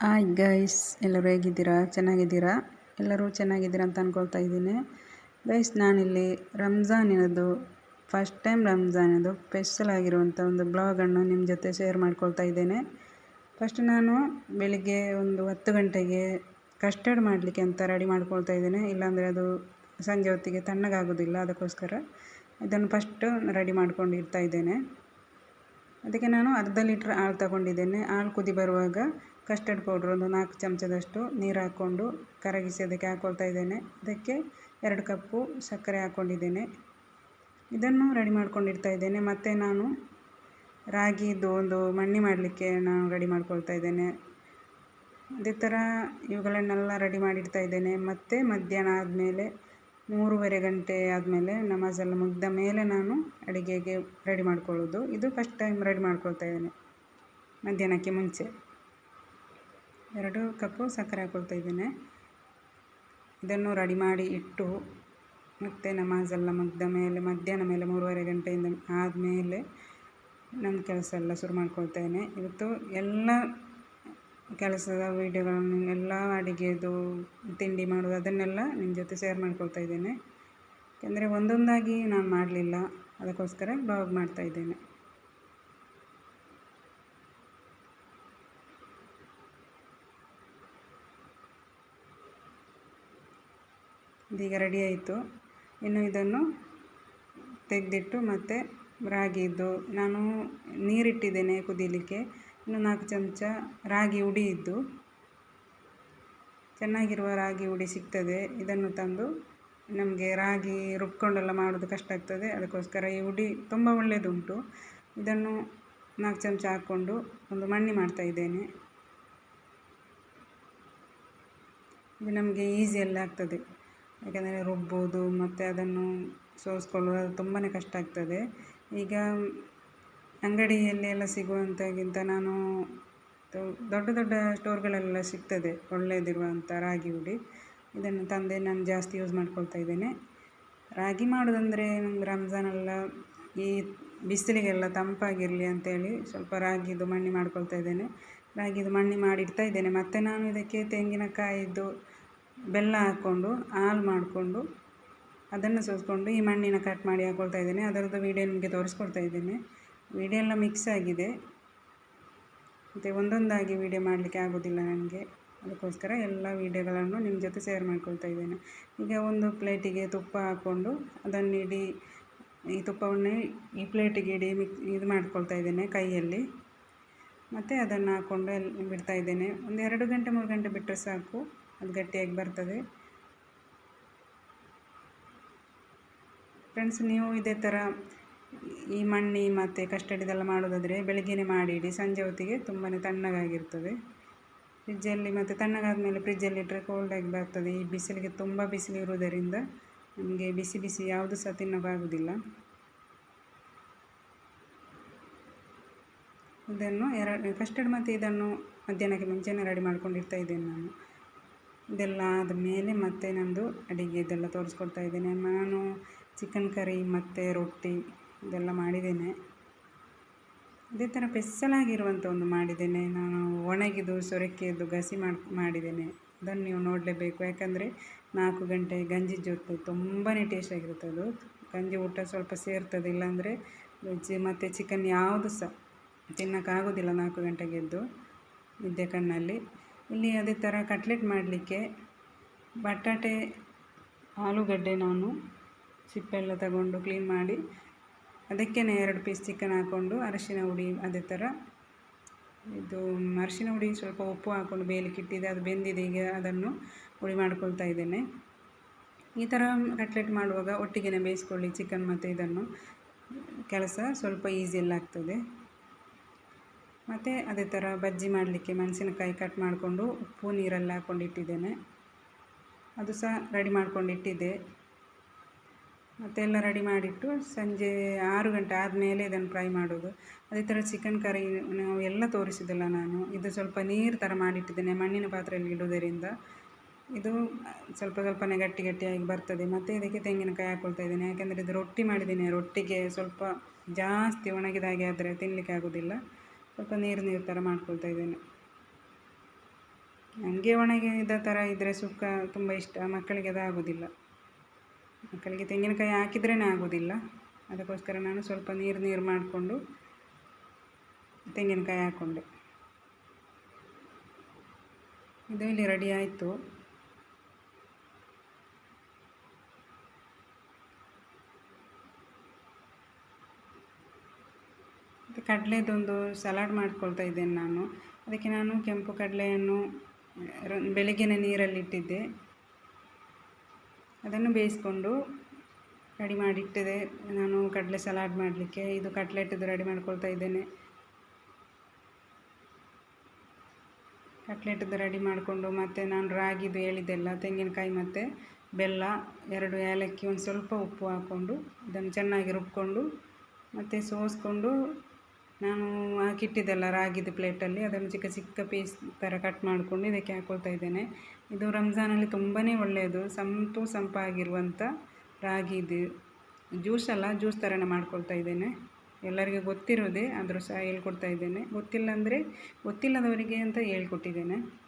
Hi guys ಎಲ್ಲರೂ ಹೇಗಿದ್ದೀರಾ? ಚೆನ್ನಾಗಿದ್ದೀರಾ? ಎಲ್ಲರೂ ಚೆನ್ನಾಗಿದ್ದೀರಾ ಅಂತ ಅಂದ್ಕೊಳ್ತಾ ಇದ್ದೀನಿ. ಗೈಸ್ ನಾನಿಲ್ಲಿ ರಂಜಾನಿನದು ಫಸ್ಟ್ ಟೈಮ್ ರಂಜಾನದು ಸ್ಪೆಷಲ್ ಆಗಿರುವಂಥ ಒಂದು ಬ್ಲಾಗನ್ನು ನಿಮ್ಮ ಜೊತೆ ಶೇರ್ ಮಾಡ್ಕೊಳ್ತಾ ಇದ್ದೇನೆ. ಫಸ್ಟ್ ನಾನು ಬೆಳಿಗ್ಗೆ ಒಂದು ಹತ್ತು ಗಂಟೆಗೆ ಕಸ್ಟರ್ಡ್ ಮಾಡಲಿಕ್ಕೆ ಅಂತ ರೆಡಿ ಮಾಡ್ಕೊಳ್ತಾ ಇದ್ದೇನೆ. ಇಲ್ಲಾಂದರೆ ಅದು ಸಂಜೆ ಹೊತ್ತಿಗೆ ತಣ್ಣಗಾಗೋದಿಲ್ಲ, ಅದಕ್ಕೋಸ್ಕರ ಇದನ್ನು ಫಸ್ಟು ರೆಡಿ ಮಾಡ್ಕೊಂಡು ಇಡ್ತಾ ಇದ್ದೇನೆ. ಅದಕ್ಕೆ ನಾನು ಅರ್ಧ ಲೀಟ್ರ್ ಹಾಲು ತಗೊಂಡಿದ್ದೇನೆ. ಹಾಲು ಕುದಿ ಬರುವಾಗ ಕಸ್ಟರ್ಡ್ ಪೌಡ್ರ್ ಒಂದು ನಾಲ್ಕು ಚಮಚದಷ್ಟು ನೀರು ಹಾಕ್ಕೊಂಡು ಕರಗಿಸಿ ಅದಕ್ಕೆ ಹಾಕ್ಕೊಳ್ತಾ ಇದ್ದೇನೆ. ಅದಕ್ಕೆ ಎರಡು ಕಪ್ಪು ಸಕ್ಕರೆ ಹಾಕ್ಕೊಂಡಿದ್ದೇನೆ. ಇದನ್ನು ರೆಡಿ ಮಾಡ್ಕೊಂಡಿರ್ತಾ ಇದ್ದೇನೆ. ಮತ್ತು ನಾನು ರಾಗಿದು ಒಂದು ಮಣ್ಣಿ ಮಾಡಲಿಕ್ಕೆ ನಾನು ರೆಡಿ ಮಾಡ್ಕೊಳ್ತಾ ಇದ್ದೇನೆ. ಅದೇ ಥರ ಇವುಗಳನ್ನೆಲ್ಲ ರೆಡಿ ಮಾಡಿಡ್ತಾ ಇದ್ದೇನೆ. ಮತ್ತು ಮಧ್ಯಾಹ್ನ ಆದಮೇಲೆ ಮೂರುವರೆ ಗಂಟೆ ಆದಮೇಲೆ ನಮಾಜೆಲ್ಲ ಮುಗ್ದ ಮೇಲೆ ನಾನು ಅಡುಗೆಗೆ ರೆಡಿ ಮಾಡ್ಕೊಳ್ಳೋದು. ಇದು ಫಸ್ಟ್ ಟೈಮ್ ರೆಡಿ ಮಾಡ್ಕೊಳ್ತಾ ಇದ್ದೇನೆ ಮಧ್ಯಾಹ್ನಕ್ಕೆ ಮುಂಚೆ. ಎರಡು ಕಪ್ಪು ಸಕ್ಕರೆ ಹಾಕ್ಕೊಳ್ತಾ ಇದ್ದೇನೆ. ಇದನ್ನು ರೆಡಿ ಮಾಡಿ ಇಟ್ಟು, ಮತ್ತು ನಮಾಜೆಲ್ಲ ಮುಗಿದ ಮೇಲೆ, ಮಧ್ಯಾಹ್ನ ಮೇಲೆ ಮೂರುವರೆ ಗಂಟೆಯಿಂದ ಆದಮೇಲೆ ನನ್ನ ಕೆಲಸ ಎಲ್ಲ ಶುರು ಮಾಡ್ಕೊಳ್ತೇನೆ ಇವತ್ತು ಎಲ್ಲ ಕೆಲಸದ ವೀಡಿಯೋಗಳನ್ನು, ಎಲ್ಲ ಅಡುಗೆದು, ತಿಂಡಿ ಮಾಡೋದು, ಅದನ್ನೆಲ್ಲ ನಿಮ್ಮ ಜೊತೆ ಶೇರ್ ಮಾಡ್ಕೊಳ್ತಾ ಇದ್ದೇನೆ. ಯಾಕೆಂದರೆ ಒಂದೊಂದಾಗಿ ನಾನು ಮಾಡಲಿಲ್ಲ. ಅದಕ್ಕೋಸ್ಕರ ಬ್ಲಾಗ್ ಮಾಡ್ತಾಯಿದ್ದೇನೆ ಇದೀಗ ರೆಡಿ ಆಯಿತು. ಇನ್ನು ಇದನ್ನು ತೆಗೆದಿಟ್ಟು ಮತ್ತು ರಾಗಿದ್ದು ನಾನು ನೀರಿಟ್ಟಿದ್ದೇನೆ ಕುದೀಲಿಕ್ಕೆ. ಇನ್ನು ನಾಲ್ಕು ಚಮಚ ರಾಗಿ ಉಡಿ ಇದ್ದು, ಚೆನ್ನಾಗಿರುವ ರಾಗಿ ಹುಡಿ ಸಿಗ್ತದೆ. ಇದನ್ನು ತಂದು ನಮಗೆ ರಾಗಿ ರುಬ್ಕೊಂಡೆಲ್ಲ ಮಾಡೋದು ಕಷ್ಟ ಆಗ್ತದೆ. ಅದಕ್ಕೋಸ್ಕರ ಈ ಹುಡಿ ತುಂಬ ಒಳ್ಳೆಯದುಂಟು ಇದನ್ನು ನಾಲ್ಕು ಚಮಚ ಹಾಕ್ಕೊಂಡು ಒಂದು ಮಣ್ಣಿ ಮಾಡ್ತಾ ಇದ್ದೇನೆ. ಇದು ನಮಗೆ ಈಸಿಯಲ್ಲಿ ಆಗ್ತದೆ. ಯಾಕೆಂದರೆ ರುಬ್ಬೋದು ಮತ್ತು ಅದನ್ನು ಸೋಸಿಕೊಳ್ಳುವುದು ತುಂಬಾ ಕಷ್ಟ ಆಗ್ತದೆ. ಈಗ ಅಂಗಡಿಯಲ್ಲಿ ಎಲ್ಲ ಸಿಗುವಂಥಕ್ಕಿಂತ ನಾನು ದೊಡ್ಡ ದೊಡ್ಡ ಸ್ಟೋರ್ಗಳಲ್ಲೆಲ್ಲ ಸಿಗ್ತದೆ ಒಳ್ಳೆಯದಿರುವಂಥ ರಾಗಿ ಹುಡಿ. ಇದನ್ನು ತಂದೆ ನಾನು ಜಾಸ್ತಿ ಯೂಸ್ ಮಾಡ್ಕೊಳ್ತಾ ಇದ್ದೇನೆ. ರಾಗಿ ಮಾಡೋದಂದರೆ ನಮ್ಗೆ ರಂಜಾನೆಲ್ಲ ಈ ಬಿಸಿಲಿಗೆಲ್ಲ ತಂಪಾಗಿರಲಿ ಅಂತೇಳಿ ಸ್ವಲ್ಪ ರಾಗಿದು ಮಣ್ಣಿ ಮಾಡ್ಕೊಳ್ತಾ ಇದ್ದೇನೆ. ರಾಗಿದು ಮಣ್ಣಿ ಮಾಡಿಡ್ತಾ ಇದ್ದೇನೆ. ಮತ್ತು ನಾನು ಇದಕ್ಕೆ ತೆಂಗಿನಕಾಯಿದ್ದು ಬೆಲ್ಲ ಹಾಕ್ಕೊಂಡು, ಹಾಲು ಮಾಡಿಕೊಂಡು, ಅದನ್ನು ಸೋಸ್ಕೊಂಡು ಈ ಮಣ್ಣಿನ ಕಟ್ ಮಾಡಿ ಹಾಕ್ಕೊಳ್ತಾ ಇದ್ದೇನೆ. ಅದರದ್ದು ವೀಡಿಯೋ ನಿಮಗೆ ತೋರಿಸ್ಕೊಡ್ತಾ ಇದ್ದೇನೆ. ವೀಡಿಯೋ ಎಲ್ಲ ಮಿಕ್ಸ್ ಆಗಿದೆ. ಮತ್ತು ಒಂದೊಂದಾಗಿ ವೀಡಿಯೋ ಮಾಡಲಿಕ್ಕೆ ಆಗೋದಿಲ್ಲ ನನಗೆ. ಅದಕ್ಕೋಸ್ಕರ ಎಲ್ಲ ವೀಡಿಯೋಗಳನ್ನು ನಿಮ್ಮ ಜೊತೆ ಶೇರ್ ಮಾಡ್ಕೊಳ್ತಾ ಇದ್ದೇನೆ. ಈಗ ಒಂದು ಪ್ಲೇಟಿಗೆ ತುಪ್ಪ ಹಾಕ್ಕೊಂಡು, ಅದನ್ನು ಇಡೀ, ಈ ತುಪ್ಪವನ್ನೇ ಈ ಪ್ಲೇಟಿಗೆ ಇಡೀ ಮಿಕ್ ಇದು ಮಾಡ್ಕೊಳ್ತಾ ಇದ್ದೇನೆ ಕೈಯಲ್ಲಿ. ಮತ್ತು ಅದನ್ನು ಹಾಕ್ಕೊಂಡು ಎಲ್ಲಿ ಬಿಡ್ತಾ ಇದ್ದೇನೆ. ಒಂದು ಎರಡು ಗಂಟೆ, ಮೂರು ಗಂಟೆ ಬಿಟ್ಟರೆ ಸಾಕು. ಅದು ಗಟ್ಟಿಯಾಗಿ ಬರ್ತದೆ. ಫ್ರೆಂಡ್ಸ್ ನೀವು ಇದೇ ಥರ ಈ ಮಣ್ಣಿ ಮತ್ತು ಕಸ್ಟಡಿದೆಲ್ಲ ಮಾಡೋದಾದರೆ ಮಾಡಿ ಮಾಡಿಡಿ, ಸಂಜೆ ಹೊತ್ತಿಗೆ ತುಂಬಾ ತಣ್ಣಗಾಗಿರ್ತದೆ. ಫ್ರಿಜ್ಜಲ್ಲಿ ಮತ್ತು ತಣ್ಣಗಾದ ಮೇಲೆ ಫ್ರಿಜ್ಜಲ್ಲಿ ಇಟ್ಟರೆ ಕೋಲ್ಡಾಗಿ ಬರ್ತದೆ. ಈ ಬಿಸಿಲಿಗೆ ತುಂಬ ಬಿಸಿಲು ಇರುವುದರಿಂದ ನಮಗೆ ಬಿಸಿ ಬಿಸಿ ಯಾವುದು ಸಹ ತಿನ್ನೋಕ್ಕಾಗೋದಿಲ್ಲ ಇದನ್ನು ಎರಡು ಕಸ್ಟರ್ಡ್ ಮತ್ತು ಇದನ್ನು ಮಧ್ಯಾಹ್ನಕ್ಕೆ ಮುಂಚೆನೇ ರೆಡಿ ಮಾಡ್ಕೊಂಡಿರ್ತಾ ಇದ್ದೇನೆ ನಾನು. ಇದೆಲ್ಲ ಆದಮೇಲೆ ಮತ್ತೆ ನನ್ನದು ಅಡುಗೆ ಇದೆಲ್ಲ ತೋರಿಸ್ಕೊಡ್ತಾ ಇದ್ದೇನೆ. ನಾನು ಚಿಕನ್ ಕರಿ, ಮತ್ತು ರೊಟ್ಟಿ ಇದೆಲ್ಲ ಮಾಡಿದ್ದೇನೆ. ಇದೇ ಥರ ಪೆಸ್ಸಲಾಗಿರುವಂಥ ಒಂದು ಮಾಡಿದ್ದೇನೆ. ನಾನು ಒಣಗಿದು ಸೊರಕೆಯದ್ದು ಗಸಿ ಮಾಡಿ, ಮಾಡಿದ್ದೇನೆ. ಅದನ್ನು ನೀವು ನೋಡಲೇಬೇಕು. ಯಾಕಂದರೆ ನಾಲ್ಕು ಗಂಟೆ ಗಂಜಿ ಜೊತೆ ತುಂಬಾ ಟೇಸ್ಟಾಗಿರುತ್ತೆ ಅದು. ಗಂಜಿ ಊಟ ಸ್ವಲ್ಪ ಸೇರ್ತದೆ, ಇಲ್ಲಾಂದರೆ ವೆಜ್ ಮತ್ತು ಚಿಕನ್ ಯಾವುದು ಸಹ ತಿನ್ನೋಕ್ಕಾಗೋದಿಲ್ಲ ನಾಲ್ಕು ಗಂಟೆಗೆದ್ದು ನಿದ್ದೆ ಕಣ್ಣಲ್ಲಿ. ಇಲ್ಲಿ ಅದೇ ಥರ ಕಟ್ಲೆಟ್ ಮಾಡಲಿಕ್ಕೆ ಬಟಾಟೆ, ಆಲೂಗಡ್ಡೆ ನಾನು ಸಿಪ್ಪೆಲ್ಲ ತಗೊಂಡು ಕ್ಲೀನ್ ಮಾಡಿ ಅದಕ್ಕೇ ಎರಡು ಪೀಸ್ ಚಿಕನ್ ಹಾಕ್ಕೊಂಡು ಅರಶಿನ ಹುಡಿ ಅದೇ ಥರ. ಇದು ಅರಶಿನ ಹುಡಿ ಸ್ವಲ್ಪ ಉಪ್ಪು ಹಾಕ್ಕೊಂಡು ಬೇಯಲಿಕ್ಕೆ ಇಟ್ಟಿದೆ ಅದು ಬೆಂದಿದೆ, ಈಗ ಅದನ್ನು ಹುಡಿ ಮಾಡ್ಕೊಳ್ತಾ ಇದ್ದೇನೆ. ಈ ಥರ ಕಟ್ಲೆಟ್ ಮಾಡುವಾಗ ಒಟ್ಟಿಗೆ ಬೇಯಿಸ್ಕೊಳ್ಳಿ ಚಿಕನ್ ಮತ್ತು ಇದನ್ನು. ಕೆಲಸ ಸ್ವಲ್ಪ ಈಸಿಯಲ್ಲಿ ಆಗ್ತದೆ ಮತ್ತು ಅದೇ ಥರ ಬಜ್ಜಿ ಮಾಡಲಿಕ್ಕೆ ಮೆಣಸಿನಕಾಯಿ ಕಟ್ ಮಾಡಿಕೊಂಡು ಉಪ್ಪು ನೀರೆಲ್ಲ ಹಾಕ್ಕೊಂಡಿಟ್ಟಿದ್ದೇನೆ ಅದು ಸಹ ರೆಡಿ ಮಾಡ್ಕೊಂಡಿಟ್ಟಿದ್ದೆ ಮತ್ತೆಲ್ಲ ರೆಡಿ ಮಾಡಿಟ್ಟು ಸಂಜೆ ಆರು ಗಂಟೆ ಆದಮೇಲೆ ಇದನ್ನು ಫ್ರೈ ಮಾಡೋದು. ಅದೇ ಥರ ಚಿಕನ್ ಕರಿ ನಾವು ಎಲ್ಲ ತೋರಿಸಿದ್ದಲ್ಲ ನಾನು. ಇದು ಸ್ವಲ್ಪ ನೀರು ಥರ ಮಾಡಿಟ್ಟಿದ್ದೇನೆ, ಮಣ್ಣಿನ ಪಾತ್ರೆಯಲ್ಲಿ ಇಡೋದರಿಂದ ಇದು ಸ್ವಲ್ಪ ಸ್ವಲ್ಪನೇ ಗಟ್ಟಿ ಗಟ್ಟಿಯಾಗಿ ಬರ್ತದೆ. ಮತ್ತು ಇದಕ್ಕೆ ತೆಂಗಿನಕಾಯಿ ಹಾಕ್ಕೊಳ್ತಾ ಇದ್ದೇನೆ. ಯಾಕೆಂದರೆ ಇದು ರೊಟ್ಟಿ ಮಾಡಿದ್ದೀನಿ. ರೊಟ್ಟಿಗೆ ಸ್ವಲ್ಪ ಜಾಸ್ತಿ ಒಣಗಿದಾಗೆ ಆದರೆ ತಿನ್ನಲಿಕ್ಕೆ ಆಗೋದಿಲ್ಲ. ಸ್ವಲ್ಪ ನೀರು ನೀರು ಥರ ಮಾಡ್ಕೊಳ್ತಾ ಇದ್ದೇನೆ. ನನಗೆ ಒಣಗಿದ ಥರ ಇದ್ದರೆ ಸುಕ್ಕ ತುಂಬ ಇಷ್ಟ, ಮಕ್ಕಳಿಗೆ ಅದು ಆಗೋದಿಲ್ಲ. ಮಕ್ಕಳಿಗೆ ತೆಂಗಿನಕಾಯಿ ಹಾಕಿದ್ರೇ ಆಗೋದಿಲ್ಲ. ಅದಕ್ಕೋಸ್ಕರ ನಾನು ಸ್ವಲ್ಪ ನೀರು ನೀರು ಮಾಡಿಕೊಂಡು ತೆಂಗಿನಕಾಯಿ ಹಾಕ್ಕೊಂಡೆ ಇದು ಇಲ್ಲಿ ರೆಡಿ ಆಯಿತು. ಕಡಲೆದೊಂದು ಸಲಾಡ್ ಮಾಡ್ಕೊಳ್ತಾ ಇದ್ದೇನೆ ನಾನು. ಅದಕ್ಕೆ ನಾನು ಕೆಂಪು ಕಡಲೆಯನ್ನು ಬೆಳಗ್ಗಿನ ನೀರಲ್ಲಿಟ್ಟಿದ್ದೆ ಅದನ್ನು ಬೇಯಿಸ್ಕೊಂಡು ರೆಡಿ ಮಾಡಿಟ್ಟಿದೆ. ನಾನು ಕಡಲೆ ಸಲಾಡ್ ಮಾಡಲಿಕ್ಕೆ. ಇದು ಕಟ್ಲೆಟ್ದು ರೆಡಿ ಮಾಡ್ಕೊಳ್ತಾ ಇದ್ದೇನೆ. ಕಟ್ಲೆಟ್ದು ರೆಡಿ ಮಾಡಿಕೊಂಡು ಮತ್ತು ನಾನು ರಾಗಿದು ಹೇಳಿದ್ದೆಲ್ಲ ತೆಂಗಿನಕಾಯಿ ಮತ್ತು ಬೆಲ್ಲ, ಎರಡು ಏಲಕ್ಕಿ, ಒಂದು ಸ್ವಲ್ಪ ಉಪ್ಪು ಹಾಕ್ಕೊಂಡು ಇದನ್ನು ಚೆನ್ನಾಗಿ ರುಬ್ಕೊಂಡು ಮತ್ತು ಸೋಸಿಕೊಂಡು ನಾನು ಹಾಕಿಟ್ಟಿದ್ದೆಲ್ಲ ರಾಗಿದು ಪ್ಲೇಟಲ್ಲಿ, ಅದನ್ನು ಚಿಕ್ಕ ಚಿಕ್ಕ ಪೀಸ್ ಥರ ಕಟ್ ಮಾಡಿಕೊಂಡು ಇದಕ್ಕೆ ಹಾಕ್ಕೊಳ್ತಾ ಇದ್ದೇನೆ. ಇದು ರಂಜಾನಲ್ಲಿ ತುಂಬಾ ಒಳ್ಳೆಯದು, ಸಂಪು ಸಂಪಾಗಿರುವಂಥ ರಾಗಿದು ಜ್ಯೂಸ್ ಅಲ್ಲ, ಜ್ಯೂಸ್ ಥರನೇ ಮಾಡ್ಕೊಳ್ತಾ ಇದ್ದೇನೆ. ಎಲ್ಲರಿಗೂ ಗೊತ್ತಿರೋದೇ, ಆದರೂ ಸಹ ಹೇಳ್ಕೊಡ್ತಾ ಇದ್ದೇನೆ. ಗೊತ್ತಿಲ್ಲ ಅಂದರೆ ಗೊತ್ತಿಲ್ಲದವರಿಗೆ ಅಂತ ಹೇಳ್ಕೊಟ್ಟಿದ್ದೇನೆ.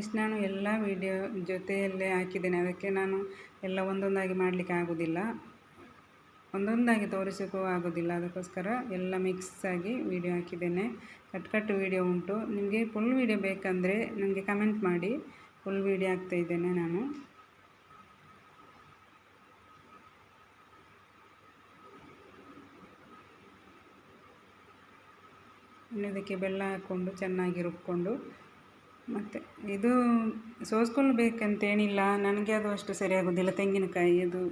ಗೈಸ್ ನಾನು ಎಲ್ಲ ವೀಡಿಯೋ ಜೊತೆಯಲ್ಲೇ ಹಾಕಿದ್ದೇನೆ. ಅದಕ್ಕೆ ನಾನು ಎಲ್ಲ ಒಂದೊಂದಾಗಿ ಮಾಡಲಿಕ್ಕೆ ಆಗೋದಿಲ್ಲ. ಒಂದೊಂದಾಗಿ ತೋರಿಸೋಕ್ಕೂ ಆಗೋದಿಲ್ಲ. ಅದಕ್ಕೋಸ್ಕರ ಎಲ್ಲ ಮಿಕ್ಸ್ ಆಗಿ ವೀಡಿಯೋ ಹಾಕಿದ್ದೇನೆ. ಕಟ್ ಕಟ್ ವೀಡಿಯೋ ಉಂಟು. ನಿಮಗೆ ಫುಲ್ ವೀಡಿಯೋ ಬೇಕಂದರೆ ನನಗೆ ಕಮೆಂಟ್ ಮಾಡಿ. ಫುಲ್ ವೀಡಿಯೋ ಹಾಕ್ತಾ ಇದ್ದೇನೆ ನಾನು. ಇದಕ್ಕೆ ಬೆಲ್ಲ ಹಾಕ್ಕೊಂಡು ಚೆನ್ನಾಗಿ ರುಬ್ಕೊಂಡು ಮತ್ತು ಇದು ಸೋಸ್ಕೊಳ್ಬೇಕಂತೇನಿಲ್ಲ, ನನಗೆ ಅದು ಅಷ್ಟು ಸರಿಯಾಗೋದಿಲ್ಲ. ತೆಂಗಿನಕಾಯಿ ಅದು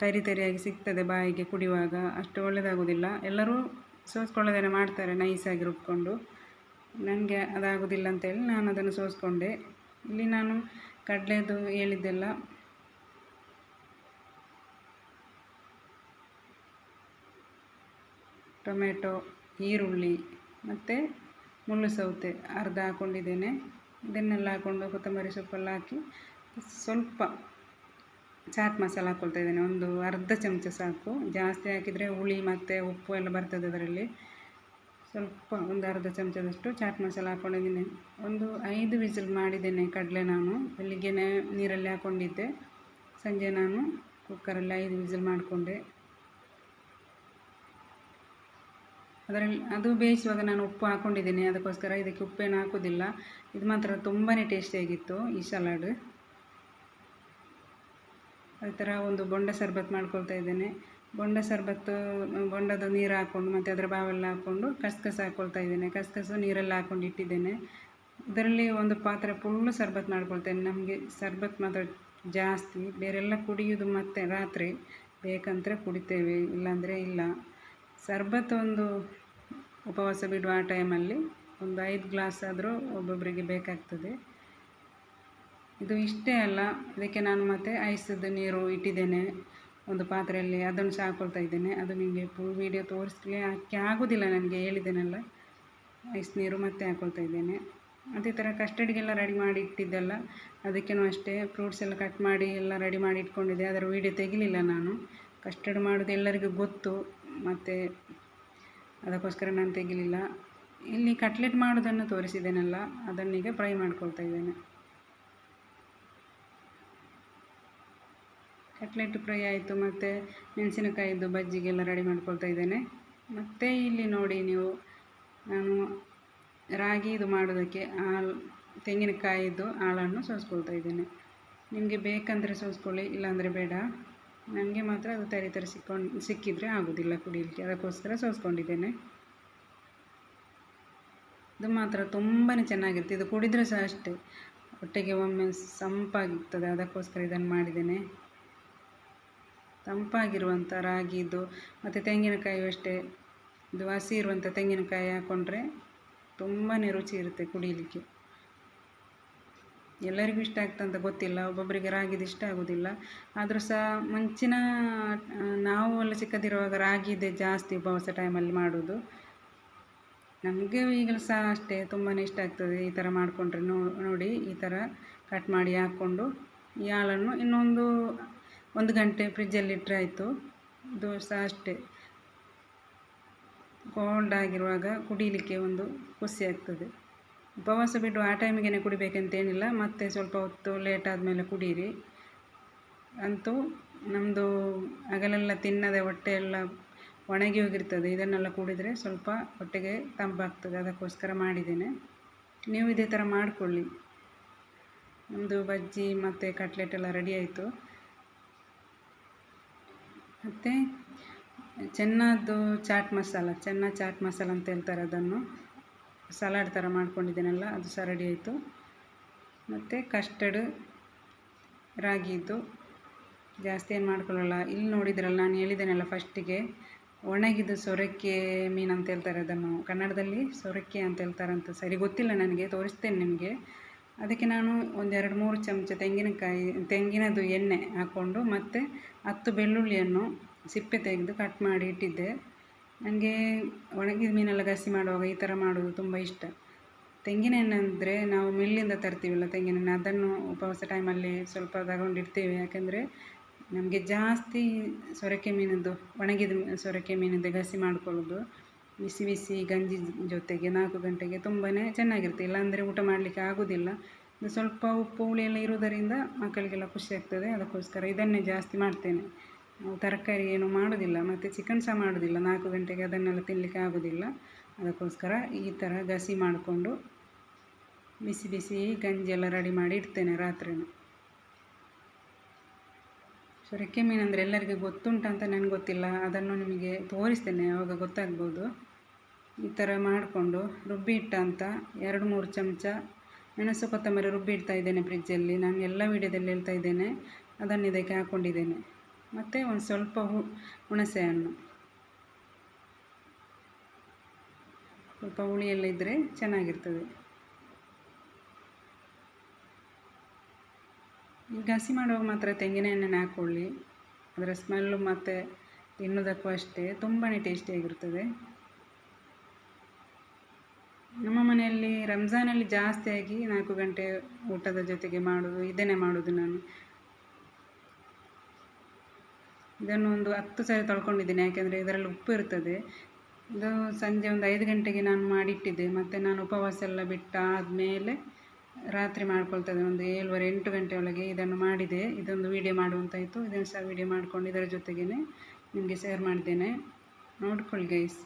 ತರಿ ತರಿಯಾಗಿ ಸಿಗ್ತದೆ ಬಾಯಿಗೆ ಕುಡಿಯುವಾಗ, ಅಷ್ಟು ಒಳ್ಳೆಯದಾಗೋದಿಲ್ಲ ಎಲ್ಲರೂ ಸೋಸ್ಕೊಳ್ಳೋದೇನೆ ಮಾಡ್ತಾರೆ ನೈಸಾಗಿ ರುಬ್ಕೊಂಡು. ನನಗೆ ಅದಾಗೋದಿಲ್ಲ ಅಂತೇಳಿ ನಾನು ಅದನ್ನು ಸೋಸ್ಕೊಂಡೆ. ಇಲ್ಲಿ ನಾನು ಕಡಲೆದು ಹೇಳಿದ್ದೆಲ್ಲ ಟೊಮೆಟೊ, ಈರುಳ್ಳಿ ಮತ್ತು ಮುಳ್ಳು ಸೌತೆ ಅರ್ಧ ಹಾಕ್ಕೊಂಡಿದ್ದೇನೆ ಇದನ್ನೆಲ್ಲ ಹಾಕ್ಕೊಂಡು ಕೊತ್ತಂಬರಿ ಸೊಪ್ಪೆಲ್ಲ ಹಾಕಿ ಸ್ವಲ್ಪ ಚಾಟ್ ಮಸಾಲ ಹಾಕ್ಕೊಳ್ತಾ ಇದ್ದೇನೆ. ಒಂದು ಅರ್ಧ ಚಮಚ ಸಾಕು. ಜಾಸ್ತಿ ಹಾಕಿದರೆ ಹುಳಿ ಮತ್ತು ಉಪ್ಪು ಎಲ್ಲ ಬರ್ತದೆ ಅದರಲ್ಲಿ. ಸ್ವಲ್ಪ ಒಂದು ಅರ್ಧ ಚಮಚದಷ್ಟು ಚಾಟ್ ಮಸಾಲ ಹಾಕ್ಕೊಂಡಿದ್ದೀನಿ ಒಂದು ಐದು ವಿಸಿಲ್ ಮಾಡಿದ್ದೇನೆ ಕಡಲೆ ನಾನು. ಬೆಳಿಗ್ಗೆ ನೀರಲ್ಲಿ ಹಾಕ್ಕೊಂಡಿದ್ದೆ ಸಂಜೆ ನಾನು ಕುಕ್ಕರಲ್ಲಿ ಐದು ವಿಸಿಲ್ ಮಾಡಿಕೊಂಡೆ. ಅದರಲ್ಲಿ ಅದು ಬೇಯಿಸುವಾಗ ನಾನು ಉಪ್ಪು ಹಾಕ್ಕೊಂಡಿದ್ದೀನಿ ಅದಕ್ಕೋಸ್ಕರ ಇದಕ್ಕೆ ಉಪ್ಪೇನು ಹಾಕೋದಿಲ್ಲ ಇದು ಮಾತ್ರ ತುಂಬಾ ಟೇಸ್ಟಿಯಾಗಿತ್ತು ಈ ಸಲಾಡ್ ಅದೇ ಥರ ಒಂದು ಬೊಂಡ ಸರ್ಬತ್ ಮಾಡ್ಕೊಳ್ತಾ ಇದ್ದೇನೆ. ಬೊಂಡ ಸರ್ಬತ್ತು ಬೊಂಡದ ನೀರು ಹಾಕ್ಕೊಂಡು ಮತ್ತು ಅದರ ಬಾವೆಲ್ಲ ಹಾಕ್ಕೊಂಡು ಕಸ್ಕಸ ಹಾಕ್ಕೊಳ್ತಾ ಇದ್ದೇನೆ. ಕಸ್ಕಸು ನೀರೆಲ್ಲ ಹಾಕ್ಕೊಂಡು ಇಟ್ಟಿದ್ದೇನೆ. ಇದರಲ್ಲಿ ಒಂದು ಪಾತ್ರೆ ಫುಲ್ಲು ಸರ್ಬತ್ ಮಾಡ್ಕೊಳ್ತೇನೆ. ನಮಗೆ ಸರ್ಬತ್ ಮಾತ್ರ ಜಾಸ್ತಿ. ಬೇರೆಲ್ಲ ಕುಡಿಯೋದು ಮತ್ತು ರಾತ್ರಿ. ಬೇಕಂದರೆ ಕುಡಿತೇವೆ, ಇಲ್ಲಾಂದರೆ ಇಲ್ಲ. ಸರ್ಬತ್ ಒಂದು ಉಪವಾಸ ಬಿಡುವ ಆ ಟೈಮಲ್ಲಿ ಒಂದು ಐದು ಗ್ಲಾಸ್ ಆದರೂ ಒಬ್ಬೊಬ್ಬರಿಗೆ ಬೇಕಾಗ್ತದೆ. ಇದು ಇಷ್ಟೇ ಅಲ್ಲ ಇದಕ್ಕೆ ನಾನು ಮತ್ತೆ ಐಸದ ನೀರು ಇಟ್ಟಿದ್ದೇನೆ. ಒಂದು ಪಾತ್ರೆಯಲ್ಲಿ ಅದನ್ನು ಸಹ ಹಾಕೊಳ್ತಾ ಇದ್ದೇನೆ. ಅದು ನಿಮಗೆ ಫುಲ್ ವೀಡಿಯೋ ತೋರಿಸ್ಲಿಕ್ಕೆ ಹಾಕಿ ಆಗೋದಿಲ್ಲ ನನಗೆ ಹೇಳಿದ್ದೇನಲ್ಲ. ಐಸ್ ನೀರು ಮತ್ತೆ ಹಾಕೊಳ್ತಾ ಇದ್ದೇನೆ. ಅದೇ ಥರ ಕಸ್ಟಡಿಗೆಲ್ಲ ರೆಡಿ ಮಾಡಿ ಇಟ್ಟಿದ್ದೆಲ್ಲ, ಅದಕ್ಕೇನು ಅಷ್ಟೇ ಫ್ರೂಟ್ಸ್ ಎಲ್ಲ ಕಟ್ ಮಾಡಿ ಎಲ್ಲ ರೆಡಿ ಮಾಡಿ ಇಟ್ಕೊಂಡಿದ್ದೆ. ಅದರ ವೀಡಿಯೋ ತೆಗಿಲಿಲ್ಲ ನಾನು. ಕಸ್ಟರ್ಡ್ ಮಾಡೋದು ಎಲ್ಲರಿಗೂ ಗೊತ್ತು. ಮತ್ತು ಅದಕ್ಕೋಸ್ಕರ ನಾನು ತೆಗಿಲಿಲ್ಲ. ಇಲ್ಲಿ ಕಟ್ಲೆಟ್ ಮಾಡೋದನ್ನು ತೋರಿಸಿದ್ದೇನಲ್ಲ ಅದನ್ನೀಗ ಫ್ರೈ ಮಾಡ್ಕೊಳ್ತಾ ಇದ್ದೇನೆ. ಕಟ್ಲೆಟ್ ಫ್ರೈ ಆಯಿತು, ಮತ್ತು ಮೆಣಸಿನಕಾಯಿದ್ದು ಬಜ್ಜಿಗೆಲ್ಲ ರೆಡಿ ಮಾಡ್ಕೊಳ್ತಾ ಇದ್ದೇನೆ. ಮತ್ತು ಇಲ್ಲಿ ನೋಡಿ ನೀವು, ನಾನು ರಾಗಿ ಇದು ಮಾಡೋದಕ್ಕೆ ಹಾಲು ತೆಂಗಿನಕಾಯಿದ್ದು ಹಾಳನ್ನು ಸೋಸ್ಕೊಳ್ತಾ ಇದ್ದೇನೆ. ನಿಮಗೆ ಬೇಕಂದರೆ ಸೋಸ್ಕೊಳ್ಳಿ, ಇಲ್ಲಾಂದರೆ ಬೇಡ. ನನಗೆ ಮಾತ್ರ ಅದು ತರಿ ತರಿ ಸಿಕ್ಕೊಂಡು, ಸಿಕ್ಕಿದರೆ ಆಗೋದಿಲ್ಲ ಕುಡಿಯಲಿಕ್ಕೆ ಅದಕ್ಕೋಸ್ಕರ ಸೋಸ್ಕೊಂಡಿದ್ದೇನೆ. ಇದು ಮಾತ್ರ ತುಂಬಾ ಚೆನ್ನಾಗಿರುತ್ತೆ. ಇದು ಕುಡಿದರೆ ಸಹ ಅಷ್ಟೇ. ಹೊಟ್ಟೆಗೆ ಒಮ್ಮೆ ಸಂಪಾಗಿರ್ತದೆ. ಅದಕ್ಕೋಸ್ಕರ ಇದನ್ನು ಮಾಡಿದ್ದೇನೆ. ತಂಪಾಗಿರುವಂಥ ರಾಗಿದು, ಮತ್ತು ತೆಂಗಿನಕಾಯಿ ಅಷ್ಟೇ. ಇದು ಹಸಿ ಇರುವಂಥ ತೆಂಗಿನಕಾಯಿ ಹಾಕ್ಕೊಂಡ್ರೆ ತುಂಬಾ ರುಚಿ ಇರುತ್ತೆ ಕುಡಿಯಲಿಕ್ಕೆ ಎಲ್ಲರಿಗೂ ಇಷ್ಟ ಆಗ್ತಂತ ಗೊತ್ತಿಲ್ಲ ಒಬ್ಬೊಬ್ಬರಿಗೆ ರಾಗಿದು ಇಷ್ಟ ಆಗೋದಿಲ್ಲ. ಆದರೂ ಸಹ ಮುಂಚಿನ ನಾವು ಎಲ್ಲ ಚಿಕ್ಕದಿರುವಾಗ ರಾಗಿದೆ ಜಾಸ್ತಿ ಉಪವಾಸ ಟೈಮಲ್ಲಿ ಮಾಡೋದು. ನಮಗೆ ಈಗಲೂ ಸಹ ಅಷ್ಟೇ ತುಂಬಾ ಇಷ್ಟ ಆಗ್ತದೆ ಈ ಥರ ಮಾಡಿಕೊಂಡ್ರೆ ನೋಡಿ ಈ ಥರ ಕಟ್ ಮಾಡಿ ಹಾಕ್ಕೊಂಡು ಈ ಹಾಲನ್ನು ಇನ್ನೊಂದು ಒಂದು ಗಂಟೆ ಫ್ರಿಜ್ಜಲ್ಲಿ ಇಟ್ಟರೆ ಆಯಿತು. ಸಹ ಅಷ್ಟೇ. ಕೋಲ್ಡ್ ಆಗಿರುವಾಗ ಕುಡಿಲಿಕ್ಕೆ ಒಂದು ಖುಷಿ ಆಗ್ತದೆ. ಉಪವಾಸ ಬಿಟ್ಟು ಆ ಟೈಮಿಗೆ ಕುಡಿಬೇಕಂತೇನಿಲ್ಲ, ಮತ್ತೆ ಸ್ವಲ್ಪ ಹೊತ್ತು ಲೇಟ್ ಆದಮೇಲೆ ಕುಡೀರಿ. ಅಂತೂ ನಮ್ಮದು ಹಗಲೆಲ್ಲ ತಿನ್ನದೆ ಹೊಟ್ಟೆ ಎಲ್ಲ ಒಣಗಿ ಹೋಗಿರ್ತದೆ, ಇದನ್ನೆಲ್ಲ ಕುಡಿದರೆ ಸ್ವಲ್ಪ ಹೊಟ್ಟೆಗೆ ತಂಪಾಗ್ತದೆ, ಅದಕ್ಕೋಸ್ಕರ ಮಾಡಿದ್ದೇನೆ. ನೀವು ಇದೇ ಥರ ಮಾಡಿಕೊಳ್ಳಿ. ನಮ್ಮದು ಬಜ್ಜಿ ಮತ್ತು ಕಟ್ಲೆಟ್ ಎಲ್ಲ ರೆಡಿ ಆಯಿತು. ಮತ್ತು ಚೆನ್ನದ್ದು ಚಾಟ್ ಮಸಾಲ ಚೆನ್ನ ಚಾಟ್ ಮಸಾಲ ಅಂತ ಹೇಳ್ತಾರೆ ಅದನ್ನು. ಸಲಾಡ್ ಥರ ಮಾಡ್ಕೊಂಡಿದ್ದೇನಲ್ಲ, ಅದು ಸಹ ರೆಡಿ ಆಯಿತು. ಮತ್ತು ಕಸ್ಟರ್ಡ್ ರಾಗಿದ್ದು ಜಾಸ್ತಿ ಏನು ಮಾಡ್ಕೊಳ್ಳಲ್ಲ. ಇಲ್ಲಿ ನೋಡಿದ್ರಲ್ಲ, ನಾನು ಹೇಳಿದ್ದೇನಲ್ಲ ಫಸ್ಟಿಗೆ, ಒಣಗಿದ ಸೊರಕೆ ಮೀನು ಅಂತ ಹೇಳ್ತಾರೆ ಅದನ್ನು. ಕನ್ನಡದಲ್ಲಿ ಸೊರಕೆ ಅಂತ ಹೇಳ್ತಾರಂತ ಸರಿ, ಗೊತ್ತಿಲ್ಲ ನನಗೆ, ತೋರಿಸ್ತೇನೆ ನಿಮಗೆ. ಅದಕ್ಕೆ ನಾನು ಒಂದೆರಡು ಮೂರು ಚಮಚ ತೆಂಗಿನಕಾಯಿ, ತೆಂಗಿನದು ಎಣ್ಣೆ ಹಾಕ್ಕೊಂಡು ಮತ್ತು ಹತ್ತು ಬೆಳ್ಳುಳ್ಳಿಯನ್ನು ಸಿಪ್ಪೆ ತೆಗೆದು ಕಟ್ ಮಾಡಿ ಇಟ್ಟಿದ್ದೆ. ನನಗೆ ಒಣಗಿದ ಮೀನೆಲ್ಲ ಗಸಿ ಮಾಡುವಾಗ ಈ ಥರ ಮಾಡೋದು ತುಂಬ ಇಷ್ಟ. ತೆಂಗಿನ ಎಣ್ಣೆ ಅಂದರೆ ನಾವು ಮಿಲ್ಲಿಂದ ತರ್ತೀವಲ್ಲ ತೆಂಗಿನ ಎಣ್ಣೆ ಅದನ್ನು ಉಪವಾಸ ಟೈಮಲ್ಲಿ ಸ್ವಲ್ಪ ತಗೊಂಡಿಡ್ತೇವೆ. ಯಾಕೆಂದರೆ ನಮಗೆ ಜಾಸ್ತಿ ಸೊರಕೆ ಮೀನದ್ದು, ಒಣಗಿದ ಸೊರಕೆ ಮೀನಿಂದ ಗಸಿ ಮಾಡಿಕೊಳ್ಳೋದು. ಬಿಸಿ ಬಿಸಿ ಗಂಜಿ ಜೊತೆಗೆ ನಾಲ್ಕು ಗಂಟೆಗೆ ತುಂಬಾ ಚೆನ್ನಾಗಿರುತ್ತೆ. ಇಲ್ಲಾಂದರೆ ಊಟ ಮಾಡಲಿಕ್ಕೆ ಆಗೋದಿಲ್ಲ. ಸ್ವಲ್ಪ ಉಪ್ಪು, ಹುಳಿ ಎಲ್ಲ ಇರುವುದರಿಂದ ಮಕ್ಕಳಿಗೆಲ್ಲ ಖುಷಿ ಆಗ್ತದೆ. ಅದಕ್ಕೋಸ್ಕರ ಇದನ್ನೇ ಜಾಸ್ತಿ ಮಾಡ್ತೇನೆ. ನಾವು ತರಕಾರಿ ಏನು ಮಾಡೋದಿಲ್ಲ, ಮತ್ತು ಚಿಕನ್ ಸಹ ಮಾಡೋದಿಲ್ಲ. ನಾಲ್ಕು ಗಂಟೆಗೆ ಅದನ್ನೆಲ್ಲ ತಿನ್ನಲಿಕ್ಕೆ ಆಗೋದಿಲ್ಲ. ಅದಕ್ಕೋಸ್ಕರ ಈ ಥರ ಗಸಿ ಮಾಡಿಕೊಂಡು ಬಿಸಿ ಬಿಸಿ ಗಂಜಿ ಎಲ್ಲ ರೆಡಿ ಮಾಡಿ ಇಡ್ತೇನೆ ರಾತ್ರಿನೂ. ಸೊ ರೆಕ್ಕೆ ಮೀನು ಅಂದರೆ ಎಲ್ಲರಿಗೆ ಗೊತ್ತುಂಟಂತ ನನಗೆ ಗೊತ್ತಿಲ್ಲ. ಅದನ್ನು ನಿಮಗೆ ತೋರಿಸ್ತೇನೆ ಯಾವಾಗ ಗೊತ್ತಾಗ್ಬೋದು. ಈ ಥರ ಮಾಡಿಕೊಂಡು ರುಬ್ಬಿ ಇಟ್ಟಂತ ಎರಡು ಮೂರು ಚಮಚ ಮೆಣಸು ಕೊತ್ತಂಬರಿ ರುಬ್ಬಿ ಇಡ್ತಾ ಇದ್ದೇನೆ ಫ್ರಿಜ್ಜಲ್ಲಿ ನಾನು ಎಲ್ಲ ವೀಡಿಯೋದಲ್ಲಿ ಹೇಳ್ತಾ ಇದ್ದೇನೆ. ಅದನ್ನು ಇದಕ್ಕೆ ಹಾಕ್ಕೊಂಡಿದ್ದೇನೆ ಮತ್ತು ಒಂದು ಸ್ವಲ್ಪ ಹುಣಸೆ ಹಣ್ಣು ಸ್ವಲ್ಪ ಹುಳಿಯೆಲ್ಲ ಇದ್ದರೆ ಚೆನ್ನಾಗಿರ್ತದೆ. ಈಗ ಹಸಿ ಮಾಡುವಾಗ ಮಾತ್ರ ತೆಂಗಿನ ಎಣ್ಣೆನ ಹಾಕ್ಕೊಳ್ಳಿ ಅದರ ಸ್ಮೆಲ್ಲು ಮತ್ತು ತಿನ್ನೋದಕ್ಕೂ ಅಷ್ಟೇ ತುಂಬಾ ಟೇಸ್ಟಿಯಾಗಿರ್ತದೆ ನಮ್ಮ ಮನೆಯಲ್ಲಿ ರಂಜಾನಲ್ಲಿ ಜಾಸ್ತಿಯಾಗಿ ನಾಲ್ಕು ಗಂಟೆ ಊಟದ ಜೊತೆಗೆ ಮಾಡೋದು ಇದನ್ನೇ ಮಾಡೋದು ನಾನು. ಇದನ್ನು ಒಂದು ಹತ್ತು ಸಾರಿ ತೊಳ್ಕೊಂಡಿದ್ದೀನಿ, ಯಾಕೆಂದರೆ ಇದರಲ್ಲಿ ಉಪ್ಪು ಇರ್ತದೆ. ಇದು ಸಂಜೆ ಒಂದು ಐದು ಗಂಟೆಗೆ ನಾನು ಮಾಡಿಟ್ಟಿದ್ದೆ, ಮತ್ತು ನಾನು ಉಪವಾಸ ಎಲ್ಲ ಬಿಟ್ಟಾದಮೇಲೆ ರಾತ್ರಿ ಮಾಡ್ಕೊಳ್ತದೆ, ಒಂದು ಏಳುವರೆ, ಎಂಟು ಗಂಟೆ ಒಳಗೆ ಇದನ್ನು ಮಾಡಿದೆ. ಇದೊಂದು ವೀಡಿಯೋ ಮಾಡುವಂತಾಯಿತು. ಇದನ್ನು ಸಹ ವೀಡಿಯೋ ಮಾಡಿಕೊಂಡು ಇದರ ಜೊತೆಗೇ ನಿಮಗೆ ಶೇರ್ ಮಾಡಿದ್ದೇನೆ. ನೋಡ್ಕೊಳ್ಳಿ ಗೈಸ್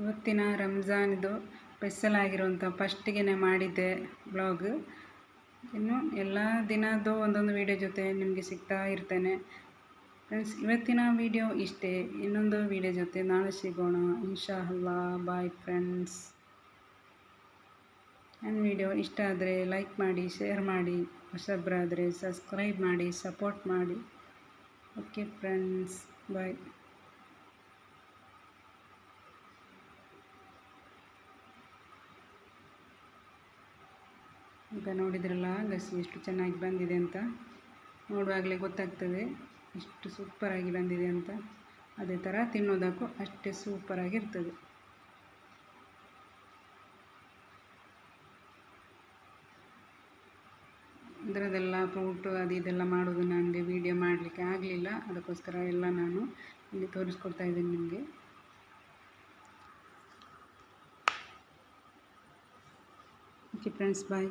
ಇವತ್ತಿನ ರಂಜಾನ್ ಇದು ಸ್ಪೆಷಲ್ ಆಗಿರುವಂಥ ಫಸ್ಟಿಗೆ ಮಾಡಿದ್ದೆ ಬ್ಲಾಗ್ ಇನ್ನು ಎಲ್ಲ ದಿನದ್ದು ಒಂದೊಂದು ವೀಡಿಯೋ ಜೊತೆ ನಿಮಗೆ ಸಿಗ್ತಾ ಇರ್ತೇನೆ. ಫ್ರೆಂಡ್ಸ್ ಇವತ್ತಿನ ವಿಡಿಯೋ ಇಷ್ಟೇ. ಇನ್ನೊಂದು ವಿಡಿಯೋ ಜೊತೆ ನಾಳೆ ಸಿಗೋಣ. ಇನ್ಶಾ ಅಲ್ಲಾ ಬಾಯ್ ಫ್ರೆಂಡ್ಸ್ ನನ್ನ ವಿಡಿಯೋ ಇಷ್ಟ ಆದರೆ ಲೈಕ್ ಮಾಡಿ ಶೇರ್ ಮಾಡಿ, ಹೊಸಬ್ರಾದರೆ ಸಬ್ಸ್ಕ್ರೈಬ್ ಮಾಡಿ ಸಪೋರ್ಟ್ ಮಾಡಿ. ಓಕೆ ಫ್ರೆಂಡ್ಸ್ ಬಾಯ್ ಈಗ ನೋಡಿದ್ರಲ್ಲ, ಗಸಿ ಎಷ್ಟು ಚೆನ್ನಾಗಿ ಬಂದಿದೆ ಅಂತ. ನೋಡುವಾಗಲೇ ಗೊತ್ತಾಗ್ತದೆ, ಎಷ್ಟು ಸೂಪರಾಗಿ ಬಂದಿದೆ ಅಂತ. ಅದೇ ಥರ ತಿನ್ನೋದಕ್ಕೂ ಅಷ್ಟೇ ಸೂಪರಾಗಿರ್ತದೆ. ಇದರದೆಲ್ಲ ಫ್ರೂಟು, ಅದು ಇದೆಲ್ಲ ಮಾಡೋದು ನನಗೆ ವೀಡಿಯೋ ಮಾಡಲಿಕ್ಕೆ ಆಗಲಿಲ್ಲ. ಅದಕ್ಕೋಸ್ಕರ ಎಲ್ಲ ನಾನು ಇಲ್ಲಿ ತೋರಿಸ್ಕೊಡ್ತಾ ಇದ್ದೀನಿ ನಿಮಗೆ. Okay friends, bye.